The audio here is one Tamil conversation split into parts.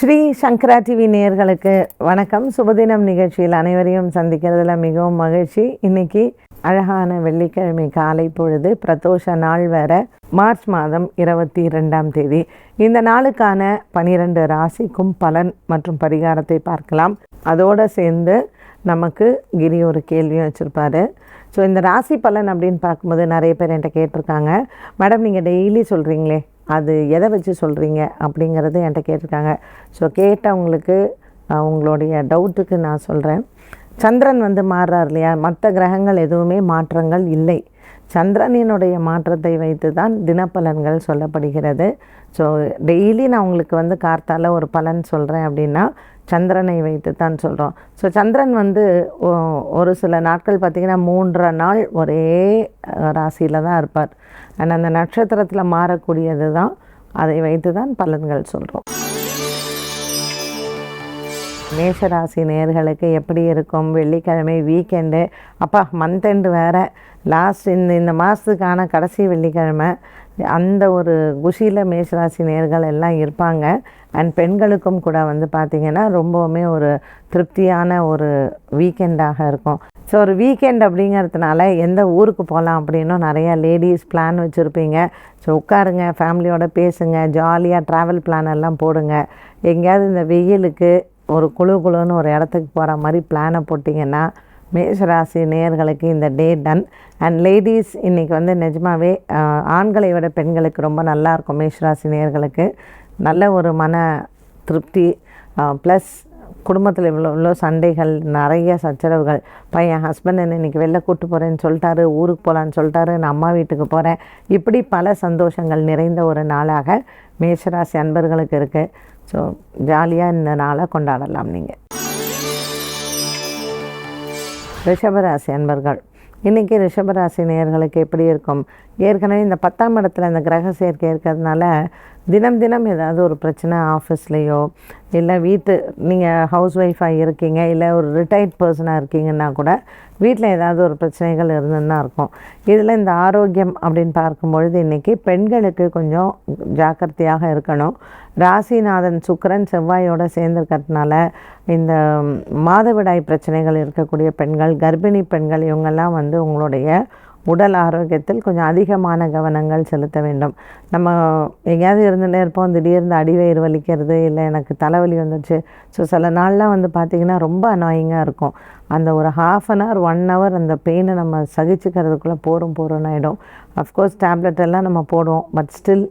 ஸ்ரீ சங்கரா டிவி நேயர்களுக்கு வணக்கம். சுபதினம் நிகழ்ச்சியில் அனைவரையும் சந்திக்கிறதுல மிகவும் மகிழ்ச்சி. இன்னைக்கு அழகான வெள்ளிக்கிழமை காலை பொழுது பிரதோஷ நாள் வர மார்ச் மாதம் இருபத்தி ரெண்டாம் தேதி. இந்த நாளுக்கான பனிரெண்டு ராசிக்கும் பலன் மற்றும் பரிகாரத்தை பார்க்கலாம். அதோடு சேர்ந்து நமக்கு கிரி ஒரு கேள்வியும் வச்சுருப்பாரு. ஸோ இந்த ராசி பலன் அப்படின்னு பார்க்கும்போது நிறைய பேர் என்கிட்ட கேட்டிருக்காங்க. மேடம் நீங்கள் டெய்லி சொல்கிறீங்களே அது எதை வச்சு சொல்கிறீங்க அப்படிங்கிறது என்கிட்ட கேட்டிருக்காங்க. ஸோ கேட்டவங்களுக்கு உங்களுடைய டவுட்டுக்கு நான் சொல்கிறேன் சந்திரன் வந்து மாறுறார் இல்லையா? மற்ற கிரகங்கள் எதுவுமே மாற்றங்கள் இல்லை. சந்திரனினுடைய மாற்றத்தை வைத்து தான் தினப்பலன்கள் சொல்லப்படுகிறது. ஸோ டெய்லி நான் உங்களுக்கு வந்து கார்த்தால ஒரு பலன் சொல்கிறேன் அப்படின்னா சந்திரனை வைத்து தான் சொல்கிறோம் ஸோ சந்திரன் வந்து ஒரு சில நாட்கள் பார்த்திங்கன்னா மூன்றரை நாள் ஒரே ராசியில் தான் இருப்பார். அண்ட் அந்த நட்சத்திரத்தில் மாறக்கூடியது தான் அதை வைத்து தான் பலன்கள் சொல்கிறோம் மேஷராசி நேர்களுக்கு எப்படி இருக்கும்? வெள்ளிக்கிழமை வீக்கெண்டு அப்பா மந்த் எண்டு வேறு. லாஸ்ட் இந்த இந்த மாதத்துக்கான கடைசி வெள்ளிக்கிழமை. அந்த ஒரு குஷியில் மேஷராசி நேர்கள் எல்லாம் இருப்பாங்க. அண்ட் பெண்களுக்கும் கூட வந்து பார்த்திங்கன்னா ரொம்பவுமே ஒரு திருப்தியான ஒரு வீக்கெண்டாக இருக்கும். ஸோ ஒரு வீக்கெண்ட் அப்படிங்கிறதுனால எந்த ஊருக்கு போகலாம் அப்படின்னும் நிறையா லேடிஸ் பிளான் வச்சுருப்பீங்க. ஸோ உட்காருங்க ஃபேமிலியோட பேசுங்க ஜாலியாக ட்ராவல் பிளான் எல்லாம் போடுங்க. எங்கேயாவது இந்த வெயிலுக்கு ஒரு குழு குழுன்னு ஒரு இடத்துக்கு போகிற மாதிரி பிளானை போட்டிங்கன்னா மேஷராசி நேயர்களுக்கு இந்த டே டன். அண்ட் லேடிஸ் இன்றைக்கி வந்து நிஜமாகவே ஆண்களை விட பெண்களுக்கு ரொம்ப நல்லாயிருக்கும் மேஷராசி நேயர்களுக்கு. நல்ல ஒரு மன திருப்தி ப்ளஸ் குடும்பத்தில் இவ்வளோ இவ்வளோ சண்டைகள் நிறைய சச்சரவுகள். பையன் ஹஸ்பண்ட் என்ன இன்றைக்கி வெளில கூட்டு போகிறேன்னு சொல்லிட்டாரு ஊருக்கு போகலான்னு சொல்லிட்டாரு நான் அம்மா வீட்டுக்கு போகிறேன் இப்படி பல சந்தோஷங்கள் நிறைந்த ஒரு நாளாக மேஷராசி அன்பர்களுக்கு இருக்குது ஸோ ஜாலியாக இந்த நாளை கொண்டாடலாம் நீங்கள் ரிஷபராசி அன்பர்கள். இன்றைக்கி ரிஷபராசி நேர்களுக்கு எப்படி இருக்கும்? ஏற்கனவே இந்த பத்தாம் இடத்துல இந்த கிரக சேர்க்கை இருக்கிறதுனால தினம் தினம் ஏதாவது ஒரு பிரச்சனை ஆஃபீஸ்லேயோ இல்லை வீட்டு நீங்கள் ஹவுஸ் ஒய்ஃபாக இருக்கீங்க இல்லை ஒரு ரிட்டையர்ட் பர்சனாக இருக்கீங்கன்னா கூட வீட்டில் ஏதாவது ஒரு பிரச்சனைகள் இருந்துன்னா இருக்கும். இதில் இந்த ஆரோக்கியம் அப்படின்னு பார்க்கும்பொழுது இன்றைக்கி பெண்களுக்கு கொஞ்சம் ஜாக்கிரதையாக இருக்கணும். ராசிநாதன் சுக்கரன் செவ்வாயோடு சேர்ந்துருக்கிறதுனால இந்த மாதவிடாய் பிரச்சனைகள் இருக்கக்கூடிய பெண்கள் கர்ப்பிணி பெண்கள் இவங்கெல்லாம் வந்து உங்களுடைய உடல் ஆரோக்கியத்தில் கொஞ்சம் அதிகமான கவனங்கள் செலுத்த வேண்டும். நம்ம எங்கேயாவது இருந்துகிட்டே இருப்போம். திடீர்னு அடிவயிறு வலிக்கிறது இல்லை எனக்கு தலைவலி வந்துடுச்சு ஸோ சில நாள்லாம் வந்து பார்த்திங்கன்னா ரொம்ப அனாயிங்காக இருக்கும். அந்த ஒரு half an hour one hour அந்த பெயினை நம்ம சகிச்சுக்கிறதுக்குள்ளே போரும் போகிறோன்னு ஆகிடும் அஃப்கோர்ஸ் டேப்லெட் எல்லாம் நம்ம போடுவோம். பட் ஸ்டில்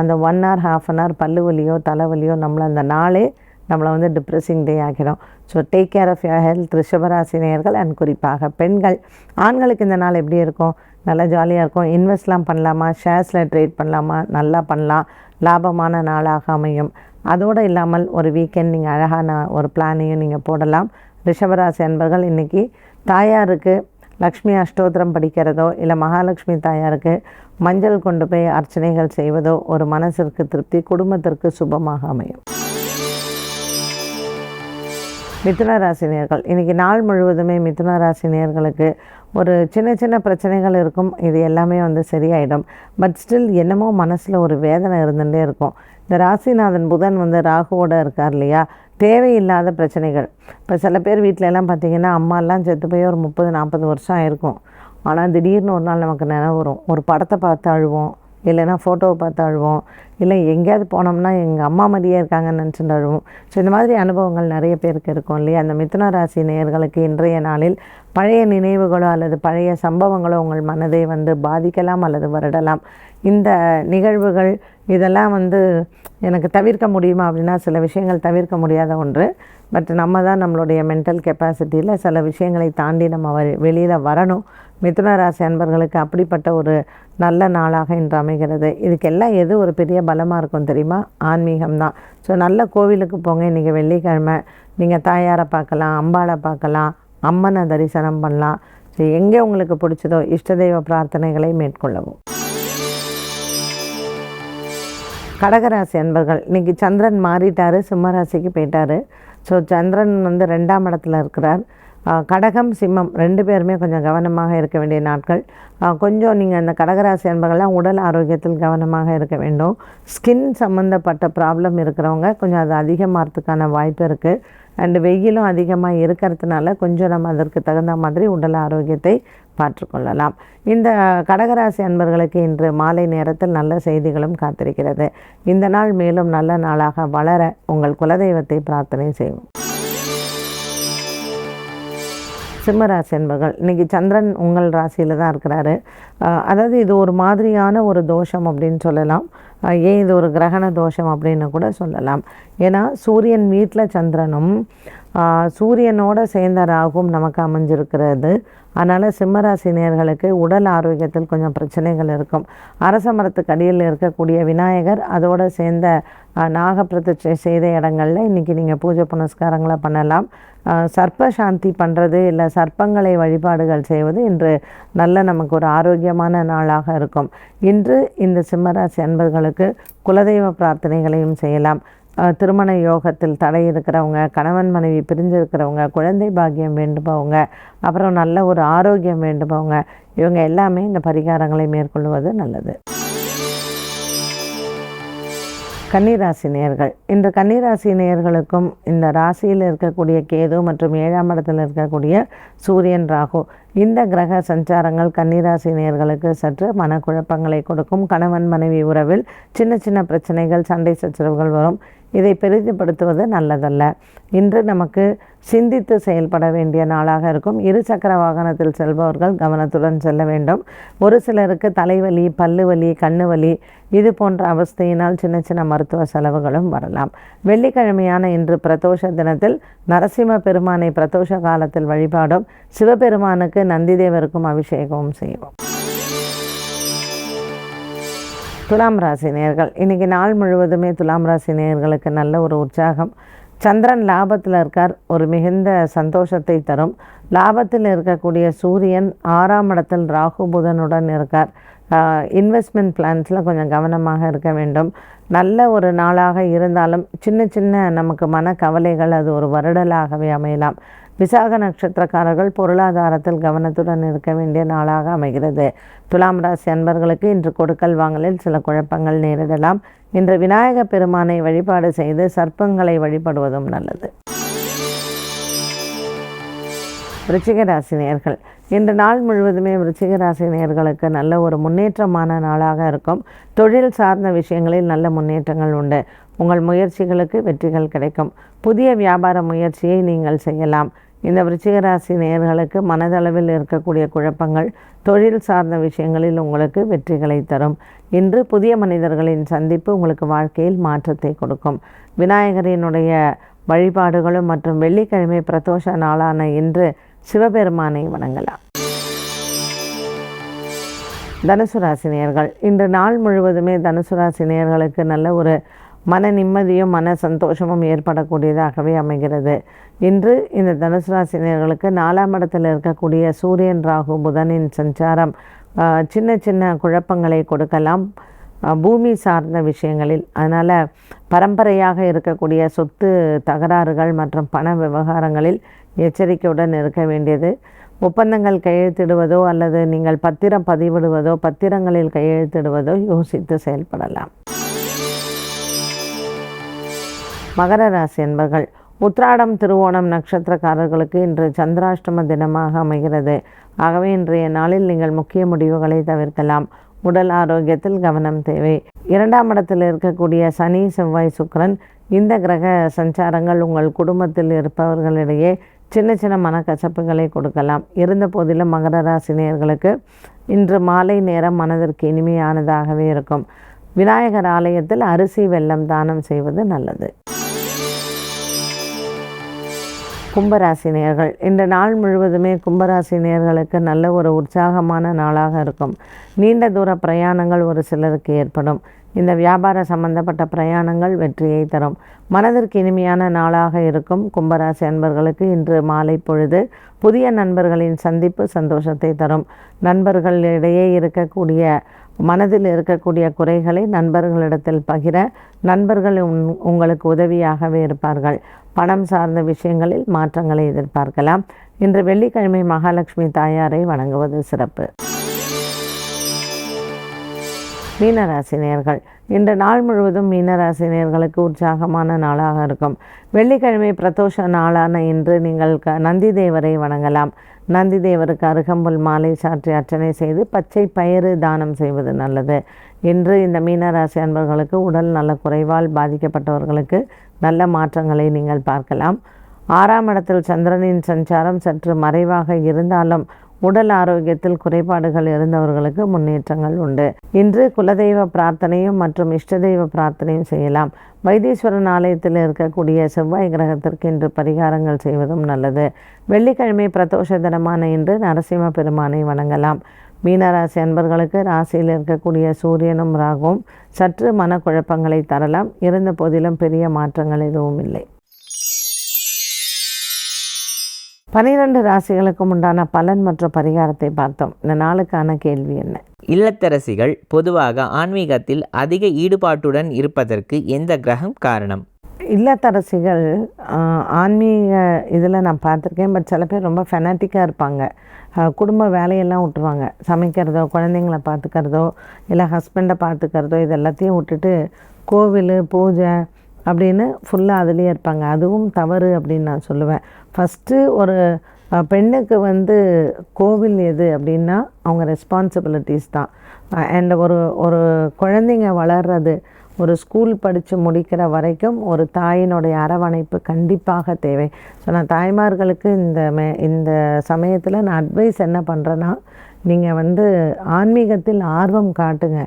அந்த one hour half an hour பல்லு வலியோ தலைவலியோ நம்மளை அந்த நாளே நம்மளை வந்து டிப்ரெஸிங் டே ஆகிடும். So take care of your health ரிஷபராசினியர்கள் and குறிப்பாக பெண்கள். ஆண்களுக்கு இந்த நாள் எப்படி இருக்கும்? நல்லா ஜாலியாக இருக்கும். இன்வெஸ்ட்லாம் பண்ணலாமா? ஷேர்ஸில் ட்ரேட் பண்ணலாமா? நல்லா பண்ணலாம். லாபமான நாளாக அமையும். அதோடு இல்லாமல் ஒரு வீக்கெண்ட் நீங்கள் அழகான ஒரு பிளானையும் நீங்கள் போடலாம். ரிஷபராசி அன்பர்கள் இன்றைக்கி தாயாருக்கு லக்ஷ்மி அஷ்டோத்திரம் படிக்கிறதோ இல்லை மகாலட்சுமி தாயாருக்கு மஞ்சள் கொண்டு போய் அர்ச்சனைகள் செய்வதோ ஒரு மனசிற்கு திருப்தி குடும்பத்திற்கு சுபமாக அமையும். மிதுன ராசி நேர்கள். இன்றைக்கி நாள் முழுவதுமே மிதுன ராசி நேர்களுக்கு ஒரு சின்ன சின்ன பிரச்சனைகள் இருக்கும். இது எல்லாமே வந்து சரியாயிடும். பட் ஸ்டில் என்னமோ மனசில் ஒரு வேதனை இருந்துகிட்டே இருக்கும். இந்த ராசிநாதன் புதன் வந்து ராகுவோட இருக்கார் இல்லையா? தேவையில்லாத பிரச்சனைகள். இப்போ சில பேர் வீட்டிலலாம் பார்த்திங்கன்னா அம்மாலாம் செத்து போய் ஒரு முப்பது நாற்பது வருஷம் ஆயிருக்கும். ஆனால் திடீர்னு ஒரு நாள் நமக்கு நினைவு வரும். ஒரு படத்தை பார்த்து அழுவோம். இல்லைன்னா ஃபோட்டோவை பார்த்து அழுவோம். இல்லை எங்கேயாவது போனோம்னா எங்கள் அம்மா மாதிரியே இருக்காங்கன்னு நினச்சிட்டு அழுவோம் ஸோ இந்த மாதிரி அனுபவங்கள் நிறைய பேருக்கு இருக்கும் இல்லையா? அந்த மிதுன ராசி நேயர்களுக்கு இன்றைய நாளில் பழைய நினைவுகளோ அல்லது பழைய சம்பவங்களோ உங்கள் மனதை வந்து பாதிக்கலாம் அல்லது வருடலாம். இந்த நிகழ்வுகள் இதெல்லாம் வந்து எனக்கு தவிர்க்க முடியுமா அப்படின்னா சில விஷயங்கள் தவிர்க்க முடியாத ஒன்று. பட் நம்ம தான் நம்மளுடைய மென்டல் கெப்பாசிட்டியில் சில விஷயங்களை தாண்டி நம்ம வெளியில் வரணும். மிதுன ராசி அன்பர்களுக்கு அப்படிப்பட்ட ஒரு நல்ல நாளாக இன்று அமைகிறது. இதுக்கெல்லாம் எது ஒரு பெரிய பலமாக இருக்கும் தெரியுமா? ஆன்மீகம் தான் ஸோ நல்ல கோவிலுக்கு போங்க. இன்றைக்கி வெள்ளிக்கிழமை. நீங்கள் தாயாரை பார்க்கலாம் அம்பாளை பார்க்கலாம் அம்மனை தரிசனம் பண்ணலாம். ஸோ எங்கே உங்களுக்கு பிடிச்சதோ இஷ்ட தெய்வ பிரார்த்தனைகளை மேற்கொள்ளவும். கடகராசி அன்பர்கள் இன்றைக்கி சந்திரன் மாறிட்டார் சிம்மராசிக்கு போயிட்டாரு. ஸோ சந்திரன் வந்து ரெண்டாம் இடத்துல இருக்கிறார். கடகம் சிம்மம் ரெண்டு பேருமே கொஞ்சம் கவனமாக இருக்க வேண்டிய நாட்கள். கொஞ்சம் நீங்கள் அந்த கடகராசி அன்பர்கள்லாம் உடல் ஆரோக்கியத்தில் கவனமாக இருக்க வேண்டும். ஸ்கின் சம்மந்தப்பட்ட ப்ராப்ளம் இருக்கிறவங்க கொஞ்சம் அது அதிகமாகிறதுக்கான வாய்ப்பு இருக்குது அண்டு வெயிலும் அதிகமாக இருக்கிறதுனால கொஞ்சம் நம்ம அதற்கு தகுந்த மாதிரி உடல் ஆரோக்கியத்தை பார்த்துக்கொள்ளலாம் இந்த கடகராசி அன்பர்களுக்கு இன்று மாலை நேரத்தில் நல்ல செய்திகளும் காத்திருக்கிறது. இந்த நாள் மேலும் நல்ல நாளாக வளர உங்கள் குலதெய்வத்தை பிரார்த்தனை செய்வோம். சிம்மராசி என்பர்கள். இன்றைக்கி சந்திரன் உங்கள் ராசியில் தான் இருக்கிறாரு. அதாவது இது ஒரு மாதிரியான ஒரு தோஷம் அப்படின்னு சொல்லலாம். ஏன் இது ஒரு கிரகண தோஷம் அப்படின்னு கூட சொல்லலாம். ஏன்னா சூரியன் வீட்டில் சந்திரனும் சூரியனோட சேர்ந்த ராகும் நமக்கு அமைஞ்சிருக்கிறது. அதனால் சிம்மராசினியர்களுக்கு உடல் ஆரோக்கியத்தில் கொஞ்சம் பிரச்சனைகள் இருக்கும். அரச மரத்துக்கு அடியில் இருக்கக்கூடிய விநாயகர் அதோடு சேர்ந்த அஹ், நாகப்பிரதிஷ்டை செய்த இடங்களில் இன்றைக்கி நீங்கள் பூஜை புனஸ்காரங்களை பண்ணலாம். சர்ப்ப சாந்தி பண்ணுறது இல்லை சர்ப்பங்களை வழிபாடுகள் செய்வது இன்று நல்ல நமக்கு ஒரு ஆரோக்கியமான நாளாக இருக்கும். இன்று இந்த சிம்மராசி அன்பர்களுக்கு குலதெய்வ பிரார்த்தனைகளையும் செய்யலாம். திருமண யோகத்தில் தடை இருக்கிறவங்க கணவன் மனைவி பிரிஞ்சு இருக்கிறவங்க குழந்தை பாக்கியம் வேண்டுபவங்க அப்புறம் நல்ல ஒரு ஆரோக்கியம் வேண்டுபவங்க இவங்க எல்லாமே இந்த பரிகாரங்களை மேற்கொள்வது நல்லது. கன்னிராசி நேர்கள். இன்று கன்னிராசி நேர்களுக்கும் இந்த ராசியில் இருக்கக்கூடிய கேது மற்றும் ஏழாம் இடத்தில் இருக்கக்கூடிய சூரியன் ராகு இந்த கிரக சஞ்சாரங்கள் கன்னிராசி நேயர்களுக்கு சற்று மனக்குழப்பங்களை கொடுக்கும். கணவன் மனைவி உறவில் சின்ன சின்ன பிரச்சனைகள் சண்டை சச்சரவுகள் வரும். இதை பெரிதுபடுத்துவது நல்லதல்ல. இன்று நமக்கு சிந்தித்து செயல்பட வேண்டிய நாளாக இருக்கும். இருசக்கர வாகனத்தில் செல்பவர்கள் கவனத்துடன் செல்ல வேண்டும். ஒரு சிலருக்கு தலைவலி பல்லு வலி கண்ணு வலி இது போன்ற அவஸ்தையினால் சின்ன சின்ன மருத்துவ செலவுகளும் வரலாம். வெள்ளிக்கிழமையான இன்று பிரதோஷ தினத்தில் நரசிம்ம பெருமானை பிரதோஷ காலத்தில் வழிபாடும் சிவபெருமானுக்கு நந்திதேவருக்கும் அபிஷேகமும் செய்வோம். துலாம் ராசி நேர்கள். இன்றைக்கி நாள் முழுவதுமே துலாம் ராசி நேர்களுக்கு நல்ல ஒரு உற்சாகம். சந்திரன் லாபத்தில் இருக்கார். ஒரு மிகுந்த சந்தோஷத்தை தரும். லாபத்தில் இருக்கக்கூடிய சூரியன் ஆறாம் இடத்தில் ராகு புதனுடன் இருக்கார். இன்வெஸ்ட்மெண்ட் பிளான்ஸில் கொஞ்சம் கவனமாக இருக்க வேண்டும். நல்ல ஒரு நாளாக இருந்தாலும் சின்ன சின்ன நமக்கு மன கவலைகள் அது ஒரு வருடலாகவே அமையலாம். விசாக நட்சத்திரக்காரர்கள் பொருளாதாரத்தில் கவனத்துடன் இருக்க வேண்டிய நாளாக அமைகிறது. துலாம் ராசி அன்பர்களுக்கு இன்று கொடுக்கல் வாங்கலில் சில குழப்பங்கள் நேரிடலாம். இன்று விநாயக பெருமானை வழிபாடு செய்து சர்ப்பங்களை வழிபடுவதும் நல்லது. விருச்சிக ராசி நேர்கள் இன்று நாள் முழுவதுமே விருச்சிக ராசி நேர்களுக்கு நல்ல ஒரு முன்னேற்றமான நாளாக இருக்கும். தொழில் சார்ந்த விஷயங்களில் நல்ல முன்னேற்றங்கள் உண்டு. உங்கள் முயற்சிகளுக்கு வெற்றிகள் கிடைக்கும். புதிய வியாபார முயற்சியை நீங்கள் செய்யலாம். இந்த விருச்சிகராசி நேர்களுக்கு மனதளவில் இருக்கக்கூடிய குழப்பங்கள் தொழில் சார்ந்த விஷயங்களில் உங்களுக்கு வெற்றிகளை தரும். இன்று புதிய மனிதர்களின் சந்திப்பு உங்களுக்கு வாழ்க்கையில் மாற்றத்தை கொடுக்கும். விநாயகரினுடைய வழிபாடுகளும் மற்றும் வெள்ளிக்கிழமை பிரதோஷ நாளான இன்று சிவபெருமானை வணங்கலாம். தனுசு ராசினியர்கள் இன்று நாள் முழுவதுமே தனுசு ராசினியர்களுக்கு நல்ல ஒரு மன நிம்மதியும் மன சந்தோஷமும் ஏற்படக்கூடியதாகவே அமைகிறது. இன்று இந்த தனுசு ராசினியர்களுக்கு நாலாம் இடத்தில் இருக்கக்கூடிய சூரியன் ராகு புதனின் சஞ்சாரம் சின்ன சின்ன குழப்பங்களை கொடுக்கலாம். பூமி சார்ந்த விஷயங்களில். அதனால் பரம்பரையாக இருக்கக்கூடிய சொத்து தகராறுகள் மற்றும் பண விவகாரங்களில் எச்சரிக்கையுடன் இருக்க வேண்டியது. ஒப்பந்தங்கள் கையெழுத்திடுவதோ அல்லது நீங்கள் பத்திரம் பதிவிடுவதோ பத்திரங்களில் கையெழுத்திடுவதோ யோசித்து செயல்படலாம். மகர ராசி என்பர்கள் உத்ராடம் திருவோணம் நட்சத்திரக்காரர்களுக்கு இன்று சந்திராஷ்டம தினமாக அமைகிறது. ஆகவே இன்றைய நாளில் நீங்கள் முக்கிய முடிவுகளை தவிர்க்கலாம். உடல் ஆரோக்கியத்தில் கவனம் தேவை. இரண்டாம் இடத்தில் இருக்கக்கூடிய சனி செவ்வாய் சுக்கரன் இந்த கிரக சஞ்சாரங்கள் உங்கள் குடும்பத்தில் இருப்பவர்களிடையே சின்ன சின்ன மனக்கசப்புகளை கொடுக்கலாம். இருந்த போதிலும் மகர ராசினியர்களுக்கு இன்று மாலை நேரம் மனதிற்கு இனிமையானதாகவே இருக்கும். விநாயகர் ஆலயத்தில் அரிசி வெள்ளம் தானம் செய்வது நல்லது. கும்பராசி நேர்கள் இந்த நாள் முழுவதுமே கும்பராசி நேர்களுக்கு நல்ல ஒரு உற்சாகமான நாளாக இருக்கும். நீண்ட தூர பிரயாணங்கள் ஒரு சிலருக்கு ஏற்படும். இந்த வியாபார சம்பந்தப்பட்ட பிரயாணங்கள் வெற்றியை தரும். மனதிற்கு இனிமையான நாளாக இருக்கும் கும்பராசி அன்பர்களுக்கு இன்று மாலை பொழுது புதிய நண்பர்களின் சந்திப்பு சந்தோஷத்தை தரும். நண்பர்களிடையே இருக்கக்கூடிய மனதில் இருக்கக்கூடிய குறைகளை நண்பர்களிடத்தில் பகிர நண்பர்கள் உன்- உங்களுக்கு உதவியாகவே இருப்பார்கள். பணம் சார்ந்த விஷயங்களில் மாற்றங்களை எதிர்பார்க்கலாம். இன்று வெள்ளிக்கிழமை மகாலட்சுமி தாயாரை வணங்குவது சிறப்பு. மீனராசினியர்கள். இன்று நாள் முழுவதும் மீனராசினியர்களுக்கு உற்சாகமான நாளாக இருக்கும். வெள்ளிக்கிழமை பிரதோஷ நாளான இன்று நீங்கள் க நந்தி தேவரை வணங்கலாம். நந்தி தேவருக்கு அருகம்புல் மாலை சாற்றி அர்ச்சனை செய்து பச்சை பயிறு தானம் செய்வது நல்லது. இன்று இந்த மீனராசி அன்பர்களுக்கு உடல் நல்ல குறைவால் பாதிக்கப்பட்டவர்களுக்கு நல்ல மாற்றங்களை நீங்கள் பார்க்கலாம். ஆறாம் இடத்தில் சந்திரனின் சஞ்சாரம் சற்று மறைவாக இருந்தாலும் உடல் ஆரோக்கியத்தில் குறைபாடுகள் இருந்தவர்களுக்கு முன்னேற்றங்கள் உண்டு. இன்று குலதெய்வ பிரார்த்தனையும் மற்றும் இஷ்ட தெய்வ பிரார்த்தனையும் செய்யலாம். வைத்தீஸ்வரன் ஆலயத்தில் இருக்கக்கூடிய செவ்வாய் கிரகத்திற்கு இன்று பரிகாரங்கள் செய்வதும் நல்லது. வெள்ளிக்கிழமை பிரதோஷ தினமான இன்று நரசிம்ம பெருமானை வணங்கலாம். மீனராசி அன்பர்களுக்கு ராசியில் இருக்கக்கூடிய சூரியனும் ராகுவும் சற்று மனக்குழப்பங்களை தரலாம். இருந்த போதிலும் பெரிய மாற்றங்கள் எதுவும் இல்லை. பனிரெண்டு ராசிகளுக்கும் உண்டான பலன் மற்றும் பரிகாரத்தை பார்த்தோம். இந்த நாளுக்கான கேள்வி என்ன? இல்லத்தரசிகள் பொதுவாக ஆன்மீகத்தில் அதிக ஈடுபாட்டுடன் இருப்பதற்கு எந்த கிரகம் காரணம்? இல்லத்தரசிகள் ஆன்மீக இதில் நான் பார்த்துருக்கேன் பட் சில பேர் ரொம்ப ஃபெனாட்டிக்காக இருப்பாங்க. குடும்ப வேலையெல்லாம் விட்டுருவாங்க. சமைக்கிறதோ குழந்தைங்கள பார்த்துக்கிறதோ இல்லை ஹஸ்பண்டை பார்த்துக்கிறதோ இது எல்லாத்தையும் விட்டுட்டு கோவில் பூஜை அப்படின்னு ஃபுல்லாக அதுலேயே இருப்பாங்க. அதுவும் தவறு அப்படின்னு நான் சொல்லுவேன். ஃபஸ்ட்டு ஒரு பெண்ணுக்கு வந்து கோவில் எது அப்படின்னா அவங்க ரெஸ்பான்சிபிலிட்டிஸ் தான். அண்ட் ஒரு ஒரு குழந்தைங்க வளர்றது ஒரு ஸ்கூல் படித்து முடிக்கிற வரைக்கும் ஒரு தாயினுடைய அரவணைப்பு கண்டிப்பாக தேவை. ஸோ நான் தாய்மார்களுக்கு இந்த மே இந்த சமயத்தில் நான் அட்வைஸ் என்ன பண்ணுறேன்னா நீங்கள் வந்து ஆன்மீகத்தில் ஆர்வம் காட்டுங்க.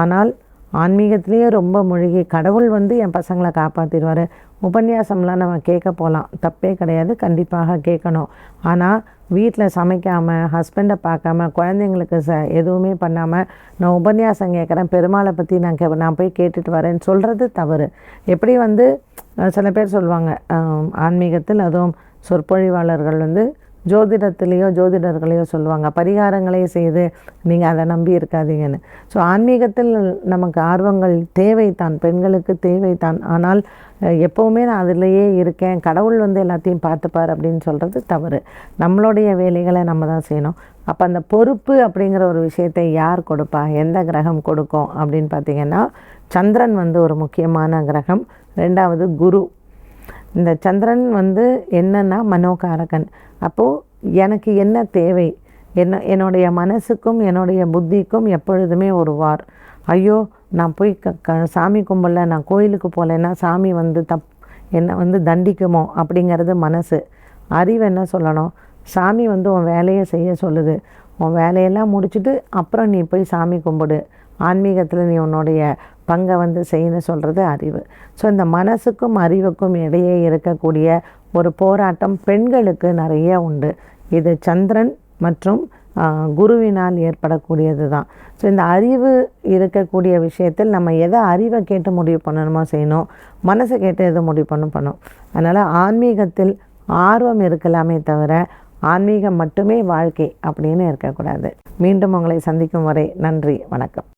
ஆனால் ஆன்மீகத்திலேயே ரொம்ப மூழ்கி கடவுள் வந்து என் பசங்களை காப்பாற்றிடுவார் உபன்யாசம்லாம் நம்ம கேட்க போகலாம் தப்பே கிடையாது. கண்டிப்பாக கேட்கணும். ஆனால் வீட்டில் சமைக்காமல் ஹஸ்பண்டை பார்க்காம குழந்தைங்களுக்கு ச எதுவுமே பண்ணாமல் நான் உபன்யாசம் கேட்குறேன். பெருமாளை பற்றி நான் கே நான் போய் கேட்டுட்டு வரேன்னு சொல்கிறது தவறு. எப்படி வந்து சில பேர் சொல்லுவாங்க ஆன்மீகத்தில் அதுவும் சொற்பொழிவாளர்கள் வந்து ஜோதிடத்திலேயோ ஜோதிடர்களையோ சொல்லுவாங்க. பரிகாரங்களே செய்து நீங்கள் அதை நம்பி இருக்காதீங்கன்னு. ஸோ ஆன்மீகத்தில் நமக்கு ஆர்வங்கள் தேவைத்தான் பெண்களுக்கு தேவைத்தான் ஆனால் எப்போவுமே நான் அதிலேயே இருக்கேன். கடவுள் வந்து எல்லாத்தையும் பார்த்துப்பார் அப்படின்னு சொல்கிறது தவறு. நம்மளுடைய வேலைகளை நம்ம தான் செய்யணும். அப்போ அந்த பொறுப்பு அப்படிங்கிற ஒரு விஷயத்தை யார் கொடுப்பா? எந்த கிரகம் கொடுக்கும்? அப்படின்னு பார்த்தீங்கன்னா சந்திரன் வந்து ஒரு முக்கியமான கிரகம். ரெண்டாவது குரு. இந்த சந்திரன் வந்து என்னன்னா மனோகாரகன். அப்போது எனக்கு என்ன தேவை? என்ன என்னுடைய மனசுக்கும் என்னுடைய புத்திக்கும் எப்பொழுதுமே ஒரு வார். ஐயோ நான் போய் க க சாமி கும்பல நான் கோயிலுக்கு போகலைன்னா சாமி வந்து தப் என்னை வந்து தண்டிக்குமோ அப்படிங்கிறது மனசு. அறிவு என்ன சொல்லணும்? சாமி வந்து உன் வேலையை செய்ய சொல்லுது. உன் வேலையெல்லாம் முடிச்சுட்டு அப்புறம் நீ போய் சாமி கும்பிடு. ஆன்மீகத்தில் நீ உன்னுடைய பங்கை வந்து செய்யணும் சொல்கிறது அறிவு. ஸோ இந்த மனசுக்கும் அறிவுக்கும் இடையே இருக்கக்கூடிய ஒரு போராட்டம் பெண்களுக்கு நிறைய உண்டு. இது சந்திரன் மற்றும் குருவினால் ஏற்படக்கூடியது தான். ஸோ இந்த அறிவு இருக்கக்கூடிய விஷயத்தில் நம்ம எதை அறிவை கேட்டு முடிவு பண்ணணுமோ செய்யணும். மனசை கேட்டு எதை முடிவு பண்ணணும். பண்ணும் அதனால் ஆன்மீகத்தில் ஆர்வம் இருக்கலாமே தவிர ஆன்மீகம் மட்டுமே வாழ்க்கை அப்படின்னு இருக்கக்கூடாது. மீண்டும் உங்களை சந்திக்கும் வரை நன்றி வணக்கம்.